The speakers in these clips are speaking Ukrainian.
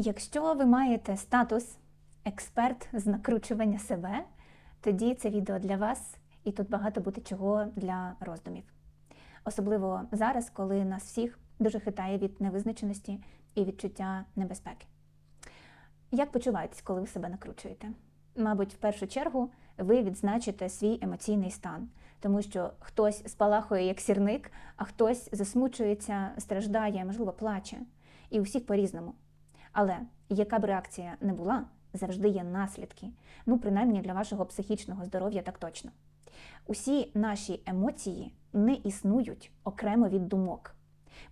Якщо ви маєте статус експерт з накручування себе, тоді це відео для вас, і тут багато буде чого для роздумів. Особливо зараз, коли нас всіх дуже хитає від невизначеності і відчуття небезпеки. Як почуваєтесь, коли ви себе накручуєте? Мабуть, в першу чергу ви відзначите свій емоційний стан, тому що хтось спалахує як сірник, а хтось засмучується, страждає, можливо, плаче. І у всіх по-різному. Але яка б реакція не була, завжди є наслідки. Ну, принаймні для вашого психічного здоров'я так точно. Усі наші емоції не існують окремо від думок.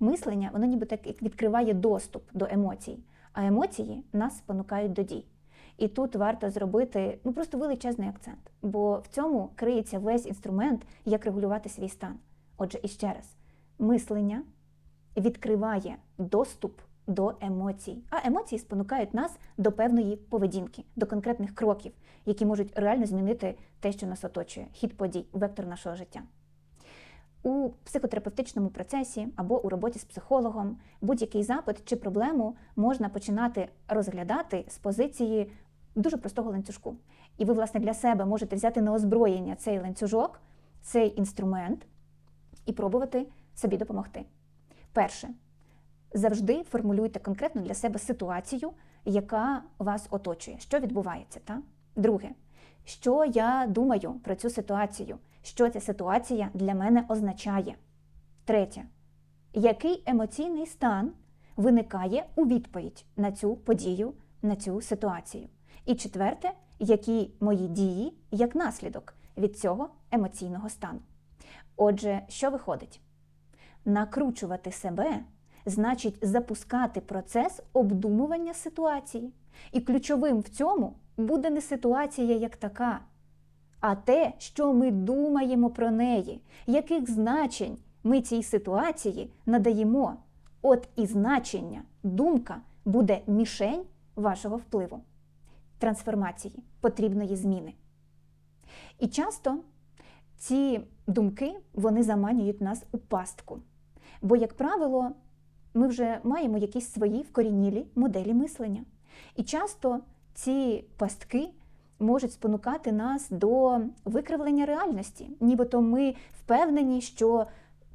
Мислення, воно ніби так відкриває доступ до емоцій, а емоції нас спонукають до дій. І тут варто зробити ну просто величезний акцент, бо в цьому криється весь інструмент, як регулювати свій стан. Отже, іще раз, мислення відкриває доступ до емоцій, а емоції спонукають нас до певної поведінки, до конкретних кроків, які можуть реально змінити те, що нас оточує, хід подій, вектор нашого життя. У психотерапевтичному процесі або у роботі з психологом будь-який запит чи проблему можна починати розглядати з позиції дуже простого ланцюжку. І ви, власне, для себе можете взяти на озброєння цей ланцюжок, цей інструмент і пробувати собі допомогти. Перше, завжди формулюйте конкретно для себе ситуацію, яка вас оточує, що відбувається. Та? Друге, що я думаю про цю ситуацію, що ця ситуація для мене означає. Третє, який емоційний стан виникає у відповідь на цю подію, на цю ситуацію. І четверте, які мої дії як наслідок від цього емоційного стану. Отже, що виходить? Накручувати себе значить запускати процес обдумування ситуації. І ключовим в цьому буде не ситуація як така, а те, що ми думаємо про неї, яких значень ми цій ситуації надаємо. От і значення, думка буде мішень вашого впливу, трансформації, потрібної зміни. І часто ці думки вони заманюють нас у пастку. Бо, як правило, ми вже маємо якісь свої вкорінілі моделі мислення. І часто ці пастки можуть спонукати нас до викривлення реальності, нібито ми впевнені, що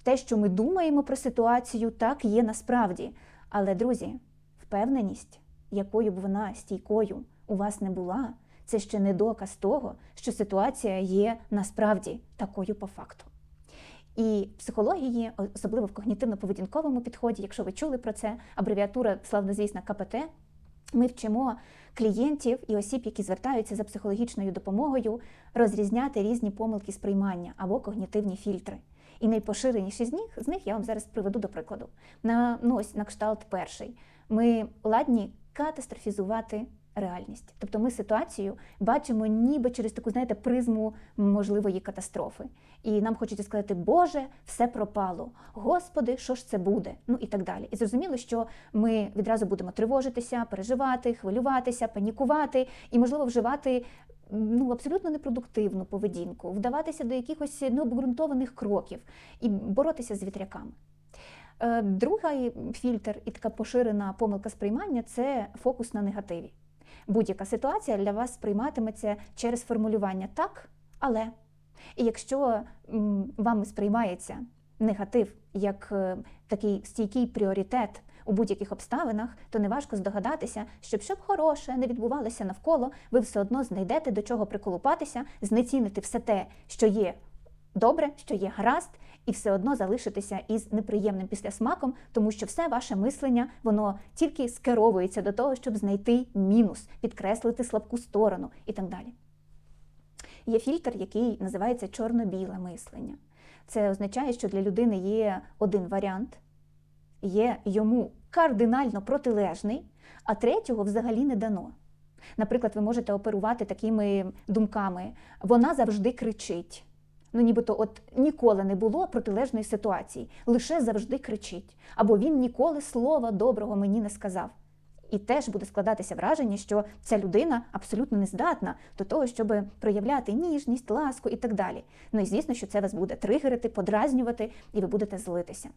те, що ми думаємо про ситуацію, так є насправді. Але, друзі, впевненість, якою б вона стійкою у вас не була, це ще не доказ того, що ситуація є насправді такою по факту. І в психології, особливо в когнітивно-поведінковому підході, якщо ви чули про це, абревіатура славнозвісна КПТ, ми вчимо клієнтів і осіб, які звертаються за психологічною допомогою, розрізняти різні помилки сприймання або когнітивні фільтри. І найпоширеніші з них з них я вам зараз приведу до прикладу. На ну, ось на кшталт перший. Ми ладні катастрофізувати реальність. Тобто ми ситуацію бачимо ніби через таку, знаєте, призму можливої катастрофи. І нам хочеться сказати, Боже, все пропало. Господи, що ж це буде? Ну і так далі. І зрозуміло, що ми відразу будемо тривожитися, переживати, хвилюватися, панікувати і, можливо, вживати. Ну, абсолютно непродуктивну поведінку, вдаватися до якихось необґрунтованих кроків і боротися з вітряками. Е, другий фільтр і така поширена помилка сприймання це фокус на негативі будь-яка ситуація для вас сприйматиметься через формулювання так, але. І якщо вами сприймається негатив як е, такий стійкий пріоритет у будь-яких обставинах, то неважко здогадатися, щоб щоб хороше не відбувалося навколо, ви все одно знайдете до чого приколупатися, знецінити все те, що є добре, що є гаразд, і все одно залишитися із неприємним післясмаком, тому що все ваше мислення воно тільки скеровується до того, щоб знайти мінус, підкреслити слабку сторону і так далі. Є фільтр, який називається чорно-біле мислення. Це означає, що для людини є один варіант, є йому кардинально протилежний, а третього взагалі не дано. Наприклад, ви можете оперувати такими думками: вона завжди кричить. Ну, нібито от ніколи не було протилежної ситуації, лише завжди кричить. Або він ніколи слова доброго мені не сказав. І теж буде складатися враження, що ця людина абсолютно не здатна до того, щоб проявляти ніжність, ласку і так далі. Ну і звісно, що це вас буде тригерити, подразнювати, і ви будете злитися.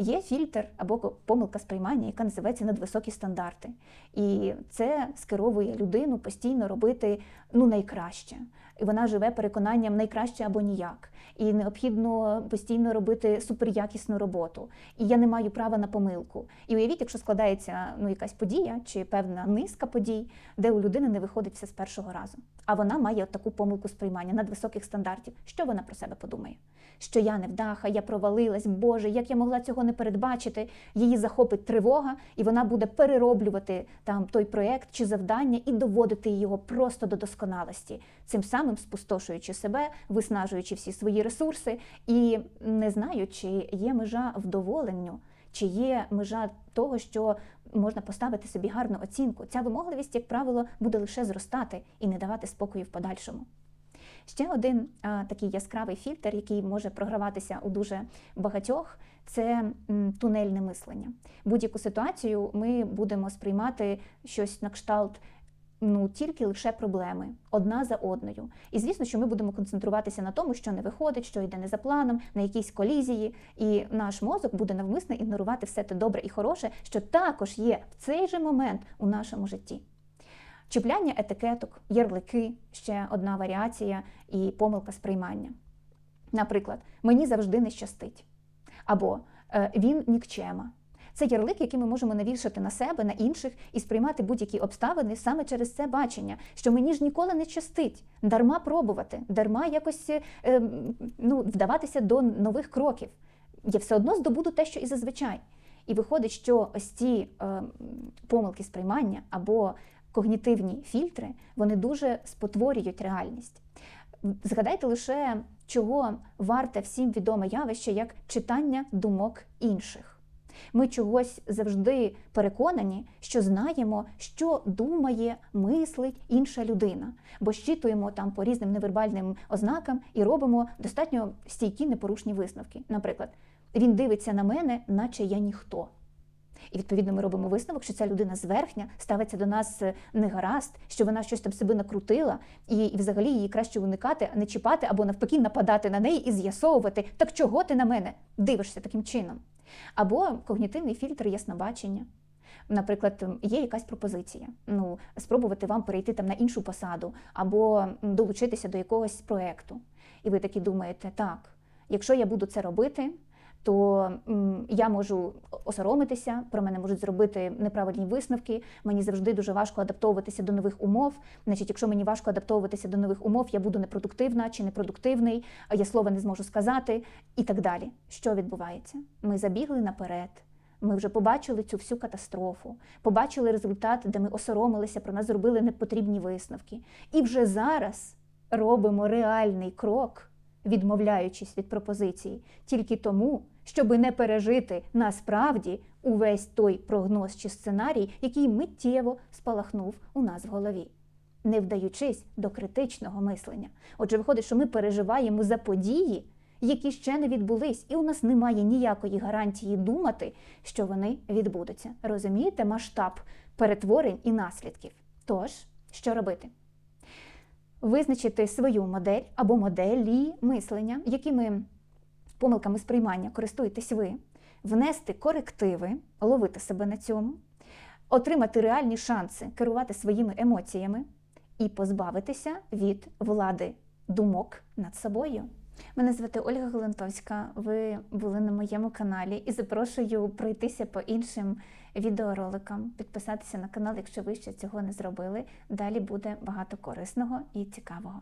Є фільтр або помилка сприймання, яка називається надвисокі стандарти. І це скеровує людину постійно робити ну, найкраще. І вона живе переконанням найкраще або ніяк. І необхідно постійно робити суперякісну роботу. І я не маю права на помилку. І уявіть, якщо складається ну, якась подія чи певна низка подій, де у людини не виходить все з першого разу. А вона має от таку помилку сприймання надвисоких стандартів. Що вона про себе подумає? Що я невдаха, я провалилась, Боже, як я могла цього не передбачити? Її захопить тривога, і вона буде перероблювати там той проєкт чи завдання і доводити його просто до досконалості, цим самим спустошуючи себе, виснажуючи всі свої ресурси і не знаю, чи є межа вдоволенню, чи є межа того, що можна поставити собі гарну оцінку. Ця вимогливість, як правило, буде лише зростати і не давати спокою в подальшому. Ще один а, такий яскравий фільтр, який може програватися у дуже багатьох, це м, тунельне мислення. Будь-яку ситуацію ми будемо сприймати щось на кшталт. Ну, тільки лише проблеми одна за одною. І звісно, що ми будемо концентруватися на тому, що не виходить, що йде не за планом, на якійсь колізії, і наш мозок буде навмисно ігнорувати все те добре і хороше, що також є в цей же момент у нашому житті. Чіпляння етикеток, ярлики ще одна варіація і помилка сприймання. Наприклад, мені завжди не щастить. Або е, він нікчема. Це ярлик, який ми можемо навішати на себе, на інших і сприймати будь-які обставини саме через це бачення, що мені ж ніколи не щастить, дарма пробувати, дарма якось е, ну, вдаватися до нових кроків. Я все одно здобуду те, що і зазвичай. І виходить, що ось ці е, помилки сприймання або когнітивні фільтри вони дуже спотворюють реальність. Згадайте лише, чого варте всім відоме явище як читання думок інших. Ми чогось завжди переконані, що знаємо, що думає, мислить інша людина, бо щитуємо там по різним невербальним ознакам і робимо достатньо стійкі непорушні висновки. Наприклад, він дивиться на мене, наче я ніхто. І відповідно ми робимо висновок, що ця людина зверхня ставиться до нас негаразд, що вона щось там себе накрутила, і, і взагалі її краще уникати, не чіпати або навпаки нападати на неї і з'ясовувати, так чого ти на мене дивишся таким чином. Або когнітивний фільтр яснобачення. Наприклад, є якась пропозиція, ну спробувати вам перейти там на іншу посаду або долучитися до якогось проекту. І ви такі думаєте, так, якщо я буду це робити, то я можу осоромитися, про мене можуть зробити неправильні висновки. Мені завжди дуже важко адаптовуватися до нових умов. Значить, якщо мені важко адаптовуватися до нових умов, я буду непродуктивна чи непродуктивний, я слова не зможу сказати і так далі. Що відбувається? Ми забігли наперед. Ми вже побачили цю всю катастрофу, побачили результат, де ми осоромилися, про нас зробили непотрібні висновки. І вже зараз робимо реальний крок відмовляючись від пропозиції, тільки тому, щоби не пережити насправді увесь той прогноз чи сценарій, який миттєво спалахнув у нас в голові, не вдаючись до критичного мислення. Отже, виходить, що ми переживаємо за події, які ще не відбулись, і у нас немає ніякої гарантії думати, що вони відбудуться. Розумієте масштаб перетворень і наслідків? Тож, що робити? Визначити свою модель або моделі мислення, якими помилками сприймання користуєтесь ви, внести корективи, ловити себе на цьому, отримати реальні шанси керувати своїми емоціями і позбавитися від влади думок над собою. Мене звати Ольга Голентовська. Ви були на моєму каналі і запрошую пройтися по іншим відеороликам, підписатися на канал, якщо ви ще цього не зробили. Далі буде багато корисного і цікавого.